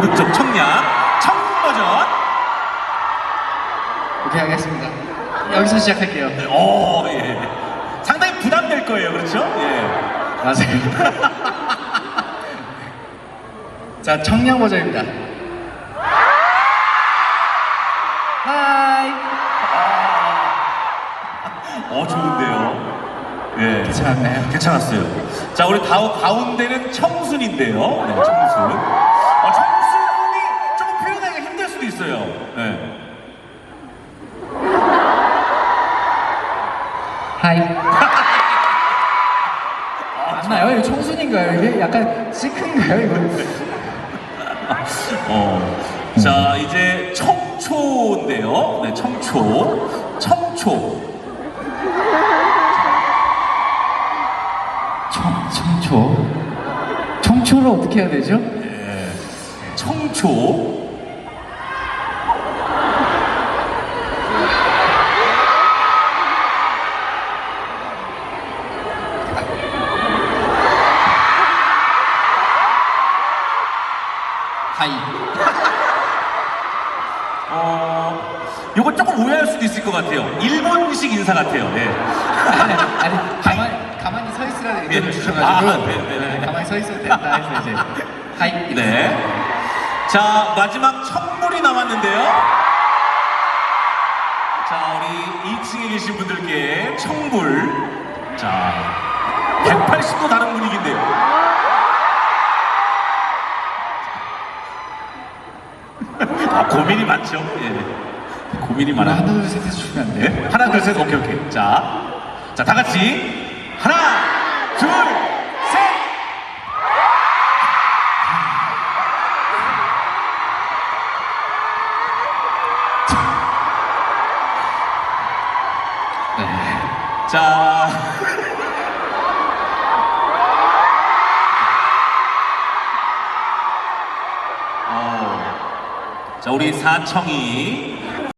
오른쪽 청량 청군 버전. 오케이 하겠습니다. 여기서 시작할게요. 오 예. 상당히 부담될 거예요, 그렇죠? 예. 맞아요. 자, 청량 버전입니다. 하이. 어 좋은데요. 예. 괜찮았나요? 괜찮았어요. 자, 우리 다, 가운데는 청순인데요. 네, 청순. 하이. 맞나요? 이거 청순인가요? 이게 약간 시크인가요? 이거? 어. 자, 이제 청초인데요. 네, 청초. 청초. 청, 청초. 청초를 어떻게 해야 되죠? 예. 청초. 하이. 어, 요거 조금 오해할 수도 있을 것 같아요. 일본식 인사 같아요. 예. 아니, 아니, 가만, 가만히 서 있으라는 의견을 예. 주셔가지고. 아, 네, 네, 네. 가만히 서 있어도 된다 해서 이제. 하이. 네. 자, 마지막 청불이 남았는데요. 자, 우리 2층에 계신 분들께 청불. 자, 180도 다른 분위기인데요. 아, 고민이 많죠? 예. 고민이 하나, 많아요. 둘, 셋 해서 주시면 안 돼요? 네? 하나, 둘, 셋. 오케이, 오케이. 자, 자, 다 같이. 하나, 둘, 셋. 네. 자. 어. 자, 우리 사청이